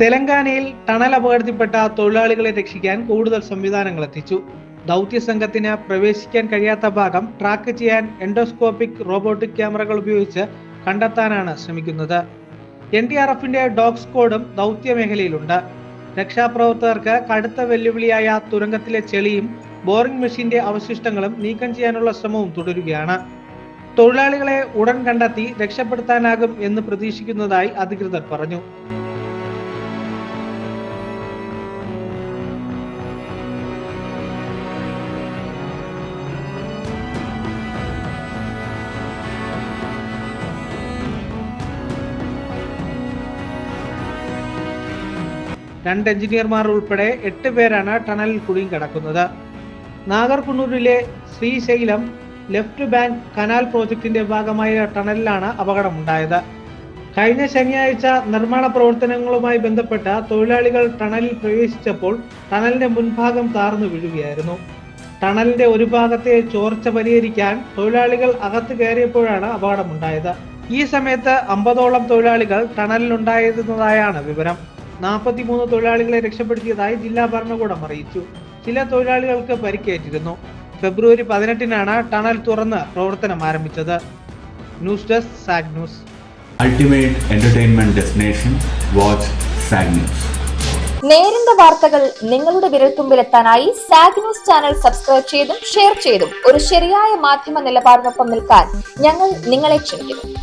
തെലങ്കാനയിൽ ടണൽ അപകടത്തിൽപ്പെട്ട തൊഴിലാളികളെ രക്ഷിക്കാൻ കൂടുതൽ സംവിധാനങ്ങൾ എത്തിച്ചു. ദൗത്യ സംഘത്തിന് പ്രവേശിക്കാൻ കഴിയാത്ത ഭാഗം ട്രാക്ക് ചെയ്യാൻ എൻഡോസ്കോപ്പിക് റോബോട്ടിക് ക്യാമറകൾ ഉപയോഗിച്ച് കണ്ടെത്താനാണ് ശ്രമിക്കുന്നത്. എൻ ഡി ആർ എഫിന്റെ ഡോഗ് സ്ക്വാഡും ദൗത്യ മേഖലയിലുണ്ട്. രക്ഷാപ്രവർത്തകർക്ക് കടുത്ത വെല്ലുവിളിയായ തുരങ്കത്തിലെ ചെളിയും ബോറിംഗ് മെഷീന്റെ അവശിഷ്ടങ്ങളും നീക്കം ചെയ്യാനുള്ള ശ്രമവും തുടരുകയാണ്. തൊഴിലാളികളെ ഉടൻ കണ്ടെത്തി രക്ഷപ്പെടുത്താനാകും എന്ന് പ്രതീക്ഷിക്കുന്നതായി അധികൃതർ പറഞ്ഞു. രണ്ട് എഞ്ചിനീയർമാർ ഉൾപ്പെടെ എട്ട് പേരാണ് ടണലിൽ കുടുങ്ങി കിടക്കുന്നത്. നാഗർകുണ്ണൂരിലെ ശ്രീശൈലം ലെഫ്റ്റ് ബാങ്ക് കനാൽ പ്രോജക്റ്റിന്റെ ഭാഗമായ ടണലിലാണ് അപകടമുണ്ടായത്. കഴിഞ്ഞ ശനിയാഴ്ച നിർമ്മാണ പ്രവർത്തനങ്ങളുമായി ബന്ധപ്പെട്ട തൊഴിലാളികൾ ടണലിൽ പ്രവേശിച്ചപ്പോൾ ടണലിന്റെ മുൻഭാഗം താർന്നു വീഴുകയായിരുന്നു. ടണലിന്റെ ഒരു ഭാഗത്തെ ചോർച്ച പരിഹരിക്കാൻ തൊഴിലാളികൾ അകത്ത് കയറിയപ്പോഴാണ് അപകടമുണ്ടായത്. ഈ സമയത്ത് അമ്പതോളം തൊഴിലാളികൾ ടണലിലുണ്ടായിരുന്നതായാണ് വിവരം. നാൽപ്പത്തിമൂന്ന് തൊഴിലാളികളെ രക്ഷപ്പെടുത്തിയതായി ജില്ലാ ഭരണകൂടം അറിയിച്ചു. ചില തൊഴിലാളികൾക്ക് പരിക്കേറ്റിരുന്നു. ഫെബ്രുവരി പതിനെട്ടിനാണ് ടണൽ തുറന്ന് പ്രവർത്തനം ആരംഭിച്ചത്. News desk Saag news. Ultimate entertainment destination watch Saag news. നേരിന്റെ വാർത്തകൾ നിങ്ങളുടെ വിരൽത്തുമ്പിലെത്താനായി സാഗ് ന്യൂസ് ചാനൽ സബ്സ്ക്രൈബ് ചെയ്തും ഷെയർ ചെയ്തും ഒരു ശരിയായ മാധ്യമ നിലപാടിനൊപ്പം നിൽക്കാൻ ഞങ്ങൾ നിങ്ങളെ ക്ഷണിക്കുന്നു.